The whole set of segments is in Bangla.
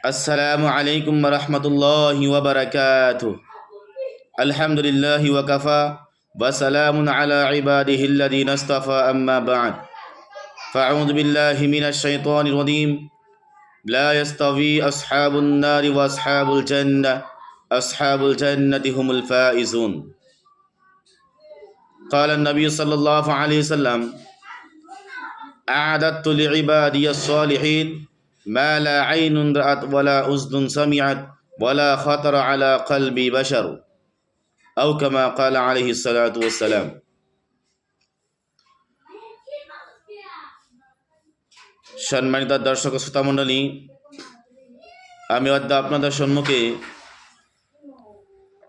السلام عليكم ورحمة الله وبركاته. الحمد لله وكفى وسلام على عباده الذين اصطفى أما بعد. فأعوذ بالله من الشيطان الرجيم. لا يستوي أصحاب النار وأصحاب الجنة أصحاب الجنة هم الفائزون. قال النبي صلى الله عليه وسلم أعددت لعبادي الصالحين ما لا عين رأت ولا أذن سمعت ولا خطر على قلب بشر أو كما قال عليه الصلاة والسلام সম্মানিত দর্শক ও শ্রোতামণ্ডলী আমি অদ্য আপনাদের সম্মুখে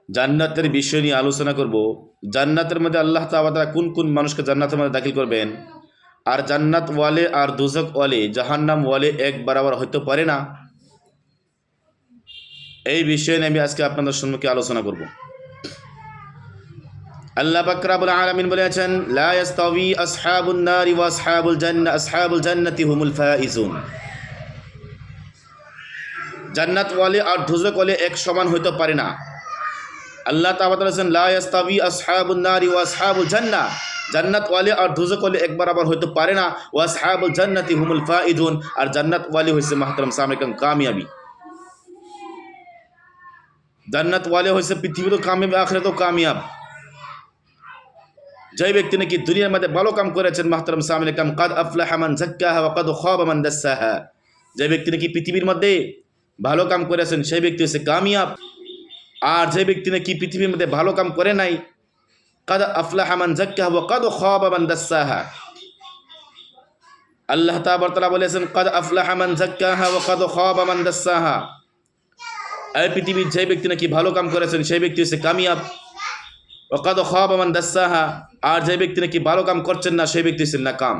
জান্নাতের বিষয় নিয়ে আলোচনা করব জান্নাতের মধ্যে আল্লাহ তাআলা কোন কোন মানুষকে জান্নাতের মধ্যে দাখিল করবেন আর জান্নাত ওয়ালে আর দুজক ওয়ালে, জাহান্নাম ওয়ালে এক বরাবর হতে পারে না। এই বিষয়ে নিয়ে আমি আজকে আপনাদের সম্মুখে আলোচনা করব। আল্লাহ বাকরাবুল আলামিন বলেছেন আসহাবুল আসহাবুল জান্নাতি ওয়ালে আর দুজক ওয়ালে এক সমান হইতে পারে না। আল্লাহ তাআলা বলেছেন, লা ইয়াস্তাবি আসহাবুন নারি ওয়া আসহাবুল জান্নাহ জান্নাত ওয়ালি আর দুজক ওয়ালি এক বরাবর হইতে পারে না। ওয়া আসহাবুল জান্নাতি হুমুল ফাইজুন আর জান্নাত ওয়ালি হইছে মাহতারাম সামরিকাম কামিয়াবি। জান্নাত ওয়ালি হইছে পৃথিবীরও কামিয়াব, আখিরাতেও কামিয়াব। যে ব্যক্তি নাকি দুনিয়ার মধ্যে ভালো কাম করেছেন মাহতারাম সামরিকাম কাদ আফলাহা মান যাক্কাহা ওয়া কাদ খাবা মান দাসসাহা যে ব্যক্তি নাকি পৃথিবীর মধ্যে ভালো কাম করেছেন, সেই ব্যক্তি হচ্ছে কামিয়াব। আর যে ব্যক্তি নাকি পৃথিবীর মধ্যে ভালো কাম করে নাই কাদ আফলাহা মান যাক্কাহা ওয়া কাদ খাবা মান দাসসাহা আল্লাহ তাআলা বলেছেন কাদ আফলাহা মান যাক্কাহা ওয়া কাদ খাবা মান দাসসাহা এই পৃথিবীর যে ব্যক্তি নাকি ভালো কাম করেছেন সেই ব্যক্তি হচ্ছে কামিয়াব ও কাদ খাবা মান দাসসাহা আর যে ব্যক্তি নাকি ভালো কাম করছেন না সেই ব্যক্তি হচ্ছে নাকাম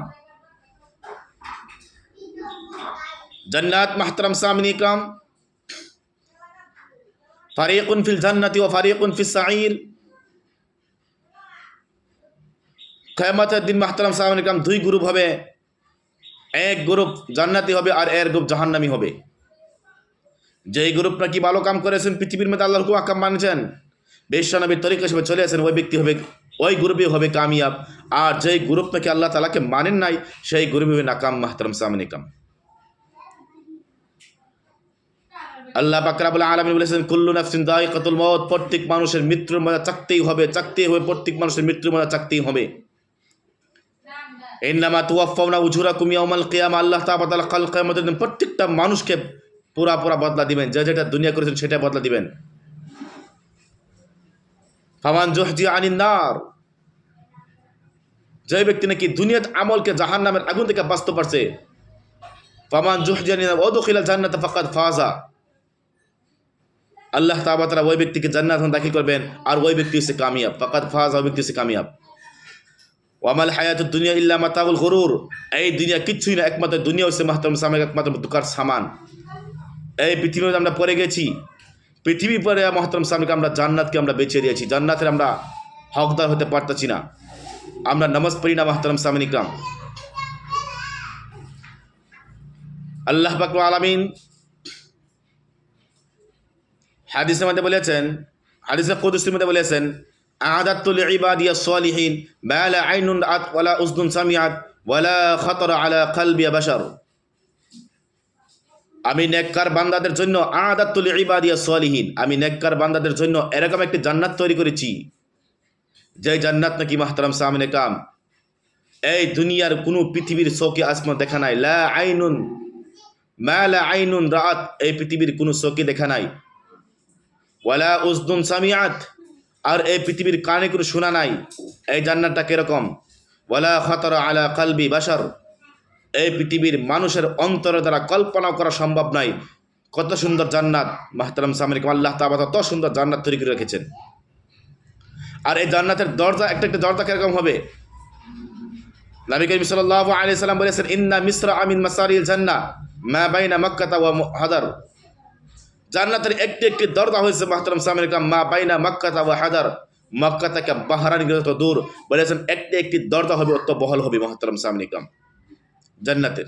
জান্নাত মাহতারাম সামিনী কাম ফারিকুন ফিল জান্নাতি ও ফারিকুন ফিস সাঈর কেয়ামতের দিন মাহতারাম সাহাবান ইকরাম দুই গ্রুপ হবে। এক গ্রুপ জান্নাতি হবে আর এর গ্রুপ জাহান্নামি হবে। যেই গ্রুপ নাকি ভালো কাম করেছেন, পৃথিবীর মধ্যে আল্লাহর হুকুম আকাম মানছেন বেশানবীর তরিকা হিসেবে চলে আসেন, ওই ব্যক্তি হবে, ওই গ্রুপে হবে কামিয়াব। আর যেই গ্রুপ নাকি আল্লাহ তালাকে মানেন নাই, সেই গ্রুপে হবে নাকাম মাহতারাম সাহাবান ইকরাম আল্লাহ বাকরাবুল আলমী বলেছেন, কুল্লু নাফসিন কতুল মত প্রত্যেক মানুষের মৃত্যুর মজা চাকতেই হবে চাকতেই হবে, প্রত্যেক মানুষের মৃত্যুর মজা চাকতেই হবে। ইন্নামা তুয়াফাউনা উজুরা কুমি অমাল কিয়ামা, আল্লাহ তাআলা কাল কিয়ামতের দিন প্রত্যেকটা মানুষকে পুরা পুরা বদলা দিবেন। যে যেটা দুনিয়া করেছেন সেটা বদলা দিবেন। ফামান জুহজি আনিন নার। যে ব্যক্তি নাকি দুনিয়াত আমলকে জাহান্নামের আগুন থেকে বাঁচতে পারছে, ফামান জুহজি আনিন নার ওদখিলা জান্নাত ফাকাদ ফাজা। আল্লাহ তাআলা ওই ব্যক্তিকে জান্নাত দাখিল করবেন, আর ওই ব্যক্তি হচ্ছে কামিয়াব। ফাকাদ ফাজা, ওই ব্যক্তি হচ্ছে কামিয়াব। ওয়ামাল হায়াত দুনিয়া ইল্লা মাতাউল গরুর। এই দুনিয়া কিচ্ছুই না, একমাত্র দুনিয়া হচ্ছে মাহতাম সামের একমাত্র দুকার সামান। এই পৃথিবীতে আমরা পড়ে গেছি। পৃথিবী পরে মহতরম সামনে আমরা জান্নাতকে আমরা বেছে দিয়েছি জান্নাতের আমরা হকদার হতে পারতেছি না। আমরা নামাজ পড়ি না মহতরম সামিন ইকরাম আল্লাহ বাকর আলামিন হাদিসের মধ্যে বলেছেন হাদিসের কুদুসের মধ্যে বলেছেন আদাতুল ইবাদিয়া সোয়ালিহীন বায়ালা আইনুন আত ওলা উজদুন সামিয়াত ওলা খতর আলা খালবিয়া বাসারু আমি নেককার বান্দাদের জন্য আদাতুল ইবাদিয়া সোয়ালিহীন আমি নেককার বান্দাদের জন্য এরকম একটি জান্নাত তৈরি করেছি। যে জান্নাত নাকি মাহতারাম সামনে কাম। এই দুনিয়ার কোনো পৃথিবীর চোখে আসমা দেখা নাই। লা আইনুন, মালা আইনুন রাত এই পৃথিবীর কোনো চোখে দেখা নাই। ওয়ালা উজদুন সামিয়াত আর এই পৃথিবীর কানে কোনো শোনা নাই, এই জান্নাতটা কীরকম? ওয়ালা খতর আলা কালবি বাসার এই পৃথিবীর মানুষের অন্তর দ্বারা কল্পনা করা সম্ভব নাই, কত সুন্দর জান্নাত। মাহতারাম সামরিক আল্লাহ তাবা তত সুন্দর জান্নাত তৈরি করে রেখেছেন। আর এই জান্নাতের দরজা, একটা একটা দরজা কীরকম হবে? নবী করিম সাল্লাল্লাহু আলাইহি সাল্লাম বলেছেন, ইন্না মিশ্র আমিন মাসারিল জান্না মা বাইনা মক্কাতা ওয়া হাদার। জান্নাতের একটি একটি দরজা হয়েছে মাহতারাম সামির মা বাইনা মক্কাতা ওয়া হাদার। মক্কা থেকে বাহারান গেলে তো দূর বলেছেন, একটি একটি দরজা হবে, অত বহল হবে মাহতারাম ইকরাম জান্নাতের।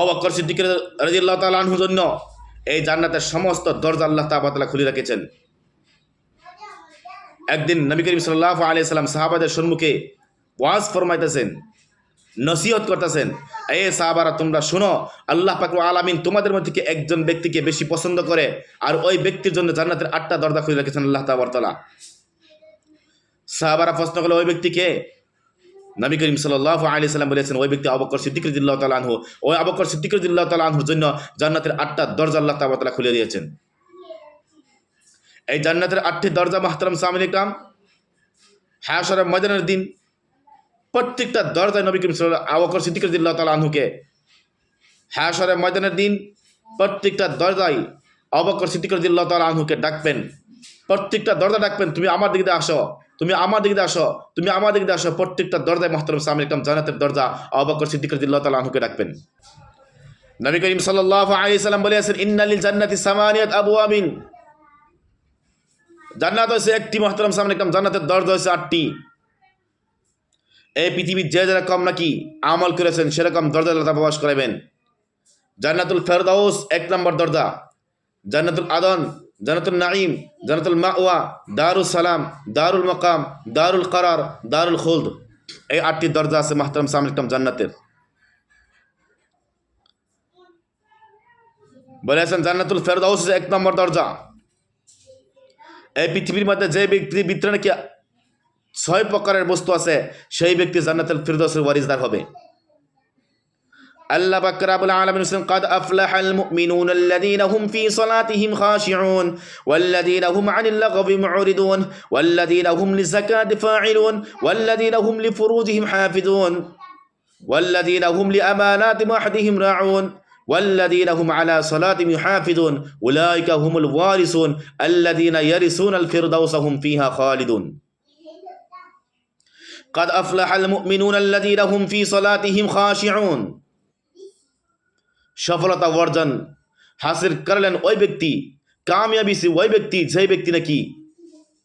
অবকর সিদ্দিকের রাজিল্লাহ তালাহুর জন্য এই জান্নাতের সমস্ত দরজা আল্লাহ তাবাতালা খুলে রেখেছেন। একদিন নবী করিম সাল্লাহ আলিয়া সাল্লাম সাহাবাদের সম্মুখে ওয়াজ ফরমাইতেছেন নসিহত করতেছেন। এ সাহাবারা, তোমরা শুনো, আল্লাহ পাক আলামিন তোমাদের মধ্যে একজন ব্যক্তিকে বেশি পছন্দ করে, আর ওই ব্যক্তির জন্য জান্নাতের আটটা দরজা খুলে রেখেছেন আল্লাহ তাবরতলা সাহাবারা প্রশ্ন করল, ওই ব্যক্তিকে নবী করিম সাল্লাহ আলি সাল্লাম বলেছেন, ওই ব্যক্তি আবকর সিদ্দিক রদিল্লাহ তালাহু ওই আবকর সিদ্দিক রদিল্লাহ তালাহুর জন্য জান্নাতের আটটা দরজা আল্লাহ তাবতলা খুলে দিয়েছেন। এই জান্নাতের আটটি দরজা মাহতারাম সামিল ইকরাম হায়াসরের ময়দানের দিন প্রত্যেকটা দরজায় নবী করিম সাল্লাহ আবকর সিদ্দিক রদিল্লাহ তালাহুকে হায়াসরের ময়দানের দিন প্রত্যেকটা দরজায় অবকর সিদ্দিক রদিল্লাহ তালাহুকে ডাকবেন। প্রত্যেকটা দরজা ডাকবেন, তুমি আমার দিকে আসো, তুমি আমার দিকে আসো, তুমি আমার দিকে আসো। প্রত্যেকটা দরজায় মাহতারাম সামিল ইকরাম জানাতের দরজা অবকর সিদ্দিক রদিল্লাহ তালাহুকে ডাকবেন। নবী করিম সাল্লাহ আলি সাল্লাম বলেছেন ইন্নালিল জান্নাতি সামানিয়াত আবু আমিন জান্নাত হয়েছে একটি মহতরম সামনে একদম জান্নাতের দরজা হয়েছে আটটি। এই পৃথিবীর যে যেরকম নাকি আমল করেছেন, সেরকম দরজা আল্লাহ প্রবাস করাবেন জান্নাতুল ফেরদাউস, এক নম্বর দরজা। জান্নাতুল আদন, জান্নাতুল নাইম জান্নাতুল মাওয়া দারুল সালাম, দারুল মকাম, দারুল করার, দারুল খুলদ। এই আটটি দরজা আছে মাহতরম সামনে একদম জান্নাতের। বলেছেন জান্নাতুল ফেরদাউস এক নম্বর দরজা। এই পৃথিবীর মধ্যে যে ব্যক্তির ভিতরে নাকি ছয় প্রকারের বস্তু আছে সেই ব্যক্তি জান্নাতুল ফিরদৌসের ওয়ারিসদার হবে আল্লাহ পাক রাব্বুল আলামিন বলেন قد أفلح المؤمنون الذين هم في صلاتهم خاشعون والذين هم عن اللغو معرضون والذين هم للزكاة فاعلون والذين هم لفروجهم حافظون والذين هم لأمانات وحدهم راعون والذين هم على صلاتهم يحافظون أولئك هم الوارثون الذين يرثون الفردوس هم فيها خالدون قد أفلح المؤمنون الذين هم في صلاتهم خاشعون সফলতা অর্জন হাসিল করলেন ওই ব্যক্তি কামিয়াবি সে ওই ব্যক্তি যেই ব্যক্তি নাকি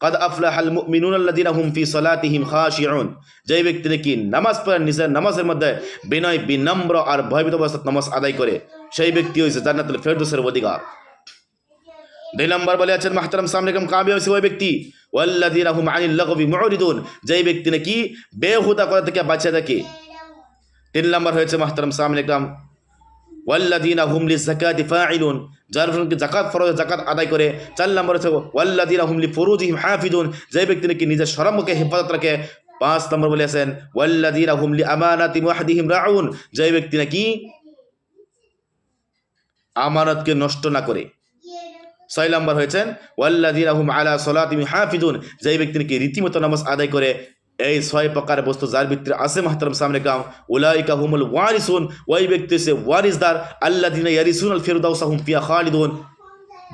কাদ আফলাহ আল মুমিনুন আল্লাযিনা হুম ফি সালাতিহিম খাশিউন যেই ব্যক্তি নাকি নামাজ পড়েন নিজের নামাজের মধ্যে বিনয় বিনম্র আর ভয়ভীত অবস্থায় নামাজ আদায় করে সেই ব্যক্তি হয়েছে জান্নাতুল ফেরদৌসের অধিকার দুই নম্বর বলে আছেন, মাহতারাম সামনে কম কামিয়াবি হয়েছে ওই ব্যক্তি। মুরিদুন যেই ব্যক্তি নাকি বেহুদা কথা থেকে বাঁচিয়ে থাকে। তিন নম্বর হয়েছে, মাহতারাম সামনে কাম ওয়াল্লাদিনা যার জাকাত আদায় করে। চার ওয়াল্লাদিনা ব্যক্তি নাকি নিজের রাখে। পাঁচ নম্বর ওয়াল্লাদিনা ব্যক্তি আমানতকে নষ্ট না করে। ছয় নম্বর হয়েছেন ওয়াল্লাদিনা হুম আলা সলাতিম হাফিদুন যেই ব্যক্তি নাকি রীতিমতো নামাজ আদায় করে, এই ছয় প্রকার বস্তু যার ভিতরে আছে মাহতারাম সামনে কাম, উলাইকা হুমুল ওয়ারিসুন, ওই ব্যক্তি সে ওয়ারিসদার আল্লাহ দিনা ইয়ারিসুন আল ফিরদাউসা পিয়া খালিদুন।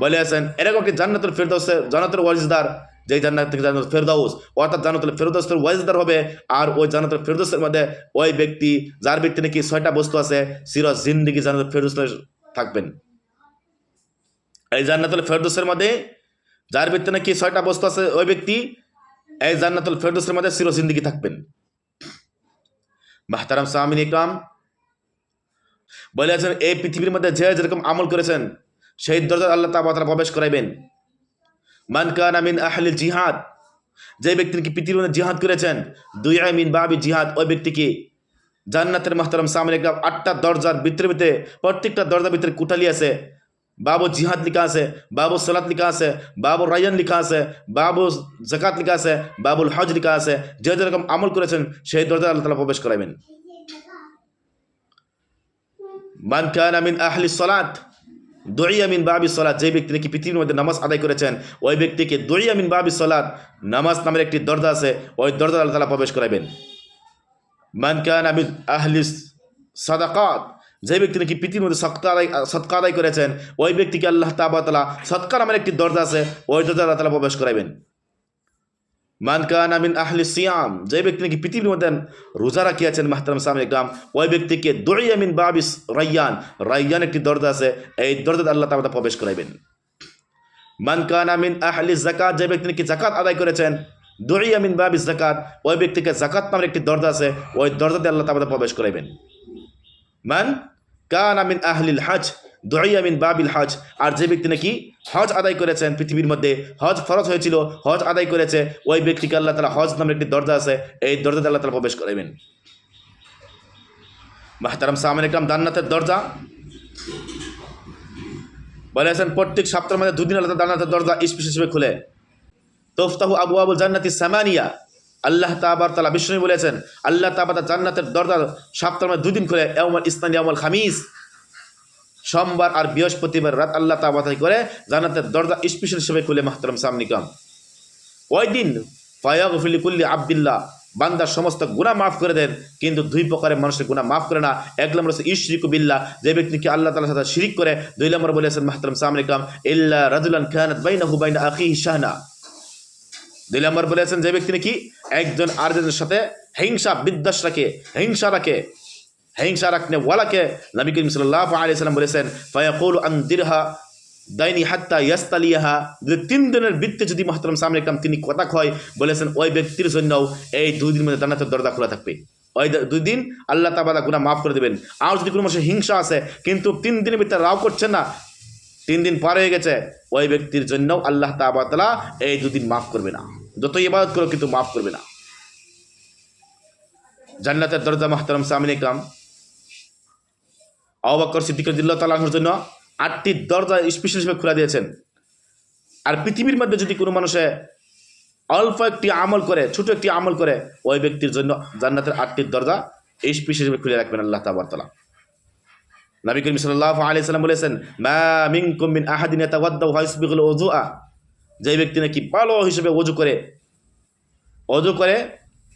বলে আছেন এরকম কি জান্নাতুল ফিরদাউসে, জান্নাতুল ওয়ারিসদার যে জান্নাত থেকে জান্নাতুল ফেরদাউস, অর্থাৎ জান্নাতুল ফেরদাউসের ওয়ারিসদার হবে, আর ওই জান্নাতুল ফেরদাউসের মধ্যে ওই ব্যক্তি, যার ব্যক্তি নাকি ছয়টা বস্তু আছে সির জিন্দিগি জান্নাতুল ফেরদাউস থাকবেন। এই জান্নাতুল ফেরদৌসের মধ্যে, যার ভিতরে নাকি ছয়টা বস্তু আছে, ওই ব্যক্তি এই জান্নাতুল ফেরদৌসের মধ্যে চির জিন্দিগি থাকবেন। মাহতারাম সামিন ইকরাম বলে আছেন এই পৃথিবীর মধ্যে যে যেরকম আমল করেছেন, সেই দরজা আল্লাহ তালা প্রবেশ করাইবেন। মান কান আমিন আহলিল জিহাদ, যে ব্যক্তি নাকি পৃথিবীর মধ্যে জিহাদ করেছেন দুই আমিন বাবি জিহাদ, ওই ব্যক্তিকে জান্নাতের মাহতারাম সামিন ইকরাম আটটা দরজার ভিতরে ভিতরে, প্রত্যেকটা দরজার ভিতরে কুটালি আছে বাবু জিহাদ লিখা আছে, বাবু সালাত লিখা আছে, বাবু রায়ান লিখা আছে, বাবু জাকাত লিখা আছে, বাবুল হজ লিখা আছে, যে যেরকম আমল করেছেন, সেই দরজা আল্লাহ তালা প্রবেশ করাবেন মান কান আমিন আহলি সলাত দই আমিন বাবি সলাত, যে ব্যক্তি নাকি পৃথিবীর মধ্যে নামাজ আদায় করেছেন, ওই ব্যক্তিকে দই আমিন বাবি সলাত, নামাজ নামের একটি দরজা আছে, ওই দরজা আল্লাহ তালা প্রবেশ করাবেন মান কান আমিন আহলি সাদাকাত যে ব্যক্তি নাকি পৃথিবীর মধ্যে সৎকা আদায় করেছেন, ওই ব্যক্তিকে আল্লাহ তাবাতলা সৎকার নামের একটি দরজা আছে, ওই দরজা আল্লাহ তালা প্রবেশ করাবেন মান কান আমিন আহলি সিয়াম, যে ব্যক্তি নাকি পৃথিবীর মধ্যে রোজা রাখিয়াছেন, মাহতারাম সামিন ইকরাম ওই ব্যক্তিকে দই আমিন বাবিস রাইয়ান রাইয়ান একটি দরজা আছে, এই দরজা আল্লাহ তাবাতা প্রবেশ করাবেন মান কান আমিন আহলি জাকাত যে ব্যক্তি নাকি জাকাত আদায় করেছেন দই আমিন বাবিস জাকাত ওই ব্যক্তিকে জাকাত নামের একটি দরজা আছে, ওই দরজাতে আল্লাহ তাবাতা প্রবেশ করাবেন মান কান আমিন আহলিল হজ দোয়াইয়া মিন বাবিল হজ। আর যে ব্যক্তি নাকি হজ আদায় করেছেন, পৃথিবীর মধ্যে হজ ফরজ হয়েছিল, হজ আদায় করেছে, ওই ব্যক্তিকে আল্লাহ তালা হজ নামের একটি দরজা আছে, এই দরজাতে আল্লাহ তালা প্রবেশ করাবেন মাহতারাম সামিন একরাম জান্নাতের দরজা। বলেছেন প্রত্যেক সপ্তাহের মধ্যে দুদিন আল্লাহ জান্নাতের দরজা স্পেশ হিসেবে খুলে। তোফতাহু আবু আবুল জান্নাতি সামানিয়া। আল্লাহ তাবার তালা বিষ্ণু বলেছেন, আল্লাহ তাবার জান্নাতের দরজা সপ্তাহের মধ্যে দুদিন খুলে এমল ইসলামী আমল খামিস। সোমবার আর বৃহস্পতিবার রাত আল্লাহ তাবাতাই করে জান্নাতের দরজা স্পেশাল হিসেবে খুলে মাহতারাম সামনিকাম। ওই দিন ফায়াগফিলি কুল্লি আবদুল্লাহ বান্দার সমস্ত গুণা মাফ করে দেন, কিন্তু দুই প্রকারের মানুষের গুণা মাফ করে না। এক নম্বর হচ্ছে ইশরিকু বিল্লাহ, যে ব্যক্তিকে আল্লাহ তালার সাথে শিরিক করে। দুই নম্বর বলেছেন মাহতারাম সামনিকাম, ইল্লা রাজুলান বাইনাহু বাইনা আখিহি শাহনা। দুই নম্বর বলেছেন যে ব্যক্তি নাকি একজন আরেকজনের সাথে হিংসা, বিদ্বেষ রাখে, হিংসা রাখে, হিংসা রাখনে ওয়ালাকে নবী করিম সাল্লাহ সাল্লাম বলেছেন, ফায়াকুল আন দিরহা দাইনি হাত্তা ইয়াস্তালিয়াহা। যদি তিন দিনের বৃত্তে যদি মহতরম সামনে একদম তিনি কথা কয়, বলেছেন, ওই ব্যক্তির জন্যও এই দুই দিন মধ্যে জান্নাতের দরজা খোলা থাকবে। ওই দুই দিন আল্লাহ তাবাদা গুনাহ মাফ করে দেবেন। আর যদি কোনো মানুষের হিংসা আছে, কিন্তু তিন দিনের ভিতরে রাও করছেন না তিন দিন পার হয়ে গেছে, ওই ব্যক্তির জন্য আল্লাহ তাবাতলা এই দুদিন মাফ করবে না। যতই ইবাদত করো কিন্তু মাফ করবে না। জান্নাতের দরজা, মাহতারাম সামিন ইকরাম অবাক্কর সিদ্দিক তালাহর জন্য আটটি দরজা স্পেশাল হিসেবে খোলা দিয়েছেন। আর পৃথিবীর মধ্যে যদি কোনো মানুষে অল্প একটি আমল করে, ছোট একটি আমল করে, ওই ব্যক্তির জন্য জান্নাতের আটটি দরজা স্পেশাল হিসেবে খুলে রাখবেন আল্লাহ তাবারতলা নবী করিম আলাইহি সাল্লাম বলেছেন, মা মিনকুম মিন আহাদিন ফায়সবিগুল ওযুআ যে ব্যক্তি নাকি ভালো হিসেবে অজু করে অজু করে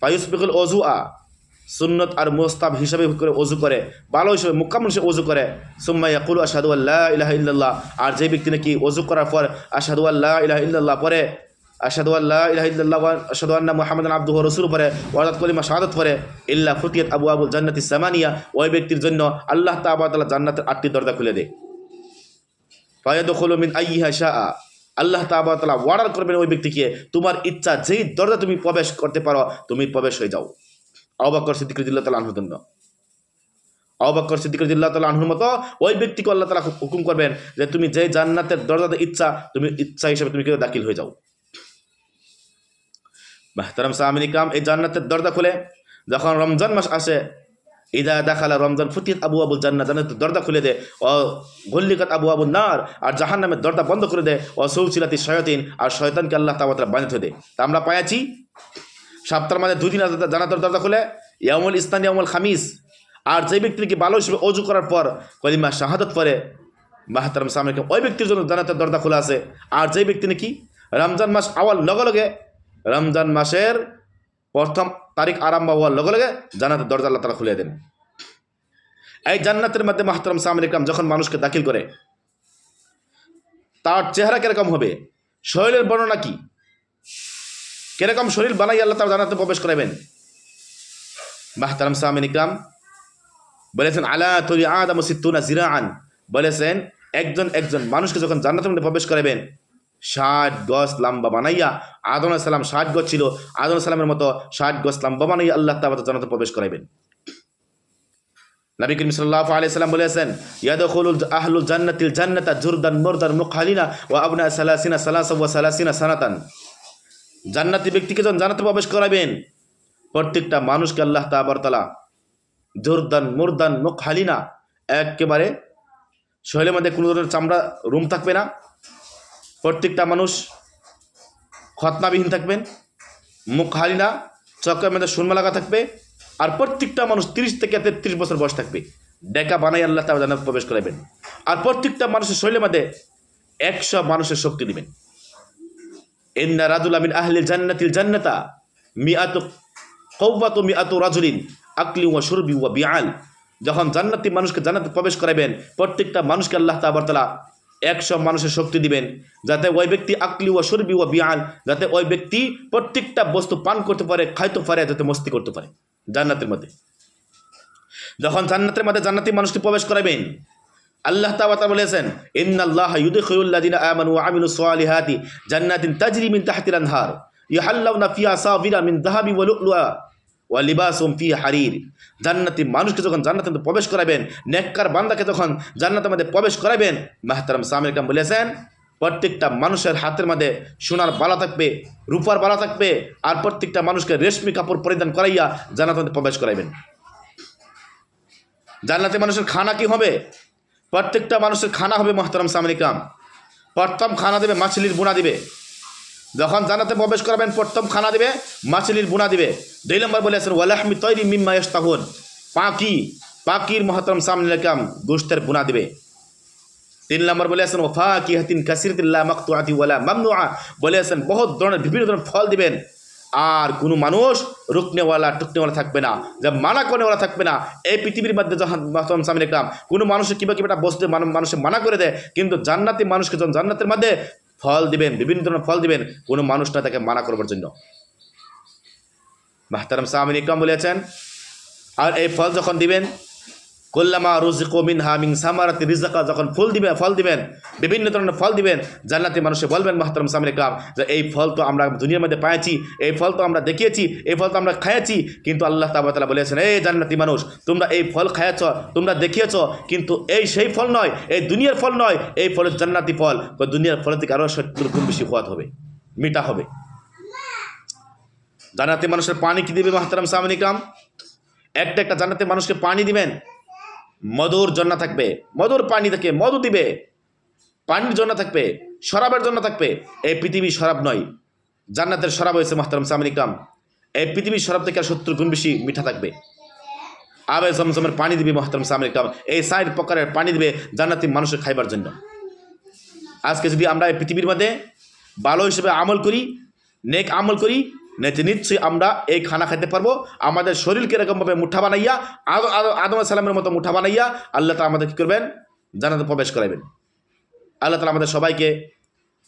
ফাইসবিকুল অজু আ সুন্নত আর মোস্তাব হিসাবে করে ওযু করে, ভালো হিসেবে মুকাম্মল হিসেবে ওযু করে, সুম্মা ইয়াকুলু আশহাদু আল্লা ইলাহা ইল্লাল্লাহ। আর যে ব্যক্তি নাকি ওযু করার পর আশহাদু আল্লা ইলাহা ইল্লাল্লাহ পরে আশহাদু আল্লাহ ওয়া আশহাদু আন্না মুহাম্মাদান আবদুহু ওয়া রাসূলুহু পরে ওয়াদাত কলিমা শাহাদাত পরে, ইল্লা ফুতিয়াত আবু আবুল জান্নাতি সামানিয়া, ওই ব্যক্তির জন্য আল্লাহ তাআলা জান্নাতের আটটি দরজা খুলে দেয়। মিন আইয়িহা শাআ, আল্লাহ তাআলা ওয়ার্ডার করবেন ওই ব্যক্তিকে, তোমার ইচ্ছা যেই দরজা তুমি প্রবেশ করতে পারো, তুমি প্রবেশ হয়ে যাও। অবাকর সিদ্দিক দিল্লাহ তালা আনহুর জন্য। অবাকর সিদ্দিক দিল্লাহ তালা আনহুর মতো ওই ব্যক্তিকে আল্লাহ তালা হুকুম করবেন যে, তুমি যে জান্নাতের দরজাতে ইচ্ছা, তুমি ইচ্ছা হিসেবে তুমি কিন্তু দাখিল হয়ে যাও। মাহতারাম সাহামিন ইকরাম এই জান্নাতের দরজা খুলে। যখন রমজান মাস আসে, ইদা দেখালা রমজান ফুতিত আবু আবুল জান্নাত জান্নাতের দরজা খুলে দে, ও গল্লিকাত আবু আবুল নার, আর জাহান নামের দরজা বন্ধ করে দেয় ও সৌচিলাতি শয়তিন, আর শয়তানকে আল্লাহ তাবাতলা বাঁধতে দেয় তা আমরা পাইয়াছি, সপ্তাহের মাঝে দুদিন জানাতর দরজা খুলে ইয়ামুল ইস্তান ইয়ামুল খামিস। আর যে ব্যক্তি নাকি ভালো হিসেবে অজু করার পর কলিমা শাহাদত পরে মাহাতারাম সামনে ওই ব্যক্তির জন্য জানাতের দরজা খোলা আছে। আর যে ব্যক্তি নাকি রমজান মাস আওয়াল লগে লগে রমজান মাসের প্রথম তারিখ আরম্ভ হওয়ার লগে লগে জান্নাতের দরজা আল্লাহ তালা খুলে দেন। এই জান্নাতের মধ্যে মাহতারাম সামিন ইকরাম যখন মানুষকে দাখিল করে, তার চেহারা কীরকম হবে? শরীরের বর্ণনা কি? কীরকম শরীর বানাই আল্লাহ তালা জান্নাতে প্রবেশ করাবেন মাহতারাম সামিন ইকরাম বলেছেন, আলা তরি আদম সিত্তুনা জিরাআন। বলেছেন, একজন একজন মানুষকে যখন জান্নাতের মধ্যে প্রবেশ করাবেন ষাট গজ লাম্বা বানাইয়া আদম সালাম ষাট গজ ছিল, আদম সালামের মতো ষাট গজ লাম্বা বানাইয়া আল্লাহ তালা জান্নাতে প্রবেশ করাবেন নবী করিম সাল্লাল্লাহু আলাইহি সাল্লাম বলেছেন, ইয়াদখুলুল আহলুল জান্নাতিল জান্নাতা জুরদান মুরদান মুখালিনা ওয়া আবনা সালাসিনা সালাসা ওয়া সালাসিনা সানাতান। জান্নাতি ব্যক্তিকে যখন জান্নাতে প্রবেশ করাবেন, প্রত্যেকটা মানুষকে আল্লাহ তাবারতালা জোরদান মুরদান মুখ হালিনা একেবারে শরীরের মধ্যে কোনো ধরনের চামড়া রুম থাকবে না। প্রত্যেকটা মানুষ খতনাবিহীন থাকবেন মুখ হালিনা চক্রের মধ্যে সুরমা লাগা থাকবে, আর প্রত্যেকটা মানুষ তিরিশ থেকে তেত্রিশ বছর বয়স থাকবে। ডেকা বানাই আল্লাহ তালা জান্নাত প্রবেশ করাবেন আর প্রত্যেকটা মানুষের শরীরের মধ্যে একশো মানুষের শক্তি দিবেন। ইন্না রাজুল আমিন আহলে জান্নাতিল জান্নাতা মিআত কৌবাত মিআত রাজুলিন আকলি ওয়া সুরবি ওয়া বিআল। যখন জান্নাতি মানুষকে জান্নাতে প্রবেশ করাবেন প্রত্যেকটা মানুষকে আল্লাহ তাবারতালা একশো মানুষের শক্তি দিবেন। যাতে ওই ব্যক্তি আকলি ও সুরবি ও বিআল যাতে ওই ব্যক্তি প্রত্যেকটা বস্তু পান করতে পারে, খাইতে পারে, যাতে মস্তি করতে পারে। জান্নাতের মধ্যে। যখন জান্নাতের মধ্যে জান্নাতি মানুষটি প্রবেশ করাবেন, আল্লাহ তাবাতা বলেছেন, ইন্নাল্লাহ ইউদখিলুল্লাযিনা আমানু ওয়া আমিলুস সালিহাতি জান্নাতিন তাজরি মিন তাহতিল আনহার ইহাল্লাউনা ফিহা সাবিরা মিন যাহাবি ওয়া ওয়া লিবাসুম ফি হারির। জান্নাতি মানুষকে যখন জান্নাতের মধ্যে প্রবেশ করাবেন, নেককার বান্দাকে যখন জান্নাতের মধ্যে প্রবেশ করাবেন, মাহতারাম সামির বলেছেন, প্রত্যেকটা মানুষের হাতের মধ্যে সোনার বালা থাকবে, রূপার বালা থাকবে, আর প্রত্যেকটা মানুষকে রেশমি কাপড় পরিধান করাইয়া জান্নাতের মধ্যে প্রবেশ করাইবেন। জান্নাতে মানুষের খানা কি হবে? প্রত্যেকটা মানুষের খানা হবে মহতারাম সামরিকাম প্রথম খানা দেবে, মাছলির বুনা দিবে। যখন জানাতে প্রবেশ করাবেন, প্রথম খানা দিবে মাছলির বুনা দিবে। দুই নম্বর বলে বলেছেন ওয়ালাহমি তৈরি মিম্মা ইস্তাহুন পাকি, পাকির মহতরম সামনিকাম গোষ্ঠের বুনা দিবে। তিন নম্বর বলে বলেছেন ওফা কি হাতিন কাসিরতিল্লাহ মকতুআতি ওয়ালা মামনুআ। বলেছেন বহুত ধরনের, বিভিন্ন ধরনের ফল দিবেন। আর কোনো মানুষ রুকনেওয়ালা, টুকনেওয়ালা থাকবে না, যে মানা করেওয়ালা থাকবে না। এই পৃথিবীর মধ্যে যখন সামনে দেখলাম কোনো মানুষের কিবা কিবা বস্তু মানুষে মানা করে দেয়, কিন্তু জান্নাতি মানুষকে যখন জান্নাতের মধ্যে ফল দিবেন, বিভিন্ন ধরনের ফল দিবেন, কোনো মানুষটা তাকে মানা করবার জন্য। মাহতারাম সাহামিন ইকরাম বলেছেন, আর এই ফল যখন দিবেন কল্লামা রুজিকো মিন হামিং সামারাতি রিজাকা যখন ফুল দিবেন ফল দিবেন, বিভিন্ন ধরনের ফল দিবেন, জান্নাতি মানুষে বলবেন, মাহতারাম সামিন ইকরাম, যে এই ফল তো আমরা দুনিয়ার মধ্যে পাইছি এই ফল তো আমরা দেখিয়েছি, এই ফল তো আমরা খাইয়াছি, কিন্তু আল্লাহ তালা বলেছেন এই জান্নাতি মানুষ, তোমরা এই ফল খাইয়াছ, তোমরা দেখিয়েছ, কিন্তু এই সেই ফল নয়, এই দুনিয়ার ফল নয়, এই ফলের জান্নাতি ফল। দুনিয়ার ফলের থেকে আরও সত্তর গুণ বেশি হওয়াত হবে মিটা হবে। জান্নাতি মানুষের পানি কি দিবে, মাহতারাম সামিন একটা একটা জান্নাতে মানুষকে পানি দিবেন মধুর জন্য থাকবে। মধুর পানি থেকে মধু দিবে। পানির জন্য থাকবে, শরাবের জন্য থাকবে। এই পৃথিবী শরাব নয়। জান্নাতের শরাব হয়েছে মাহতারাম সামরিকাম এই পৃথিবীর শরাব থেকে আর গুণ বেশি মিঠা থাকবে। আবে জমজমের পানি দিবে মহতারাম সামরিকাম এই সাইড প্রকারের পানি দিবে জান্নাতি মানুষের খাইবার জন্য। আজকে যদি আমরা এই পৃথিবীর মধ্যে ভালো হিসেবে আমল করি, নেক আমল করি নেতে নিশ্চয়ই আমরা এই খানা খেতে পারব। আমাদের শরীরকে এরকমভাবে মুঠা বানাইয়া, আদ- আদ- আদম সালামের মতো মুঠা বানাইয়া, আল্লাহ তালা আমাদের কী করবেন? জানাতে প্রবেশ করাবেন আল্লাহ তালা আমাদের সবাইকে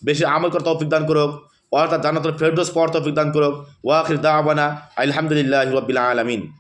বেশি আমল করতে তৌফিক দান করুক অর্থাৎ জানাতের ফেরদোস পড়তে তৌফিক দান করুক। ওয়াখির দাওয়ানা আলহামদুলিল্লাহ রবিল আলমিন।